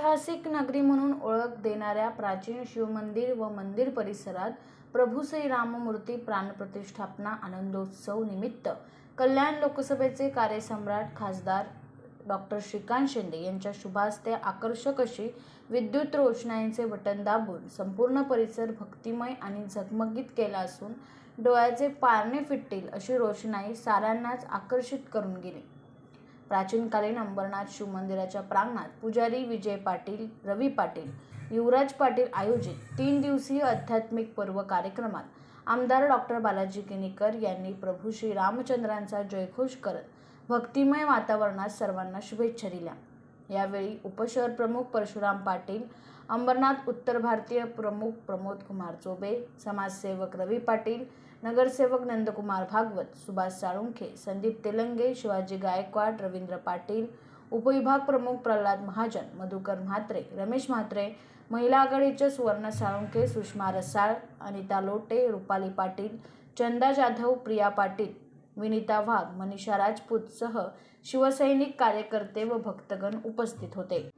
ऐतिहासिक नगरी म्हणून ओळख देणाऱ्या प्राचीन शिवमंदिर व मंदिर परिसरात प्रभू श्री राममूर्ती प्राणप्रतिष्ठापना आनंदोत्सव निमित्त कल्याण लोकसभेचे कार्यसम्राट खासदार डॉक्टर श्रीकांत शिंदे यांच्या शुभास्ते आकर्षक अशी विद्युत रोषणाईचे बटन दाबून संपूर्ण परिसर भक्तिमय आणि झगमगीत केला असून डोळ्याचे पारणे फिटतील अशी रोषणाई साऱ्यांनाच आकर्षित करून गेली. प्राचीनकालीन अंबरनाथ शिवमंदिराच्या प्रांगणात पुजारी विजय पाटील रवी पाटील युवराज पाटील आयोजित तीन दिवसीय आध्यात्मिक पर्व कार्यक्रमात आमदार डॉक्टर बालाजी किनीकर यांनी प्रभू श्री रामचंद्रांचा जयघोष करत भक्तिमय वातावरणात सर्वांना शुभेच्छा दिल्या. यावेळी उपशहर प्रमुख परशुराम पाटील अंबरनाथ उत्तर भारतीय प्रमुख प्रमोद कुमार चोबे समाजसेवक रवी पाटील नगरसेवक नंदकुमार भागवत सुभाष साळुंखे संदीप तेलंगे शिवाजी गायकवाड रवींद्र पाटील उपविभाग प्रमुख प्रल्हाद महाजन मधुकर म्हात्रे रमेश म्हात्रे महिला आघाडीचे सुवर्ण साळुंखे सुषमा रसाळ अनिता लोटे रुपाली पाटील चंदा जाधव प्रिया पाटील विनिता वाघ मनीषा राजपूतसह शिवसैनिक कार्यकर्ते व भक्तगण उपस्थित होते.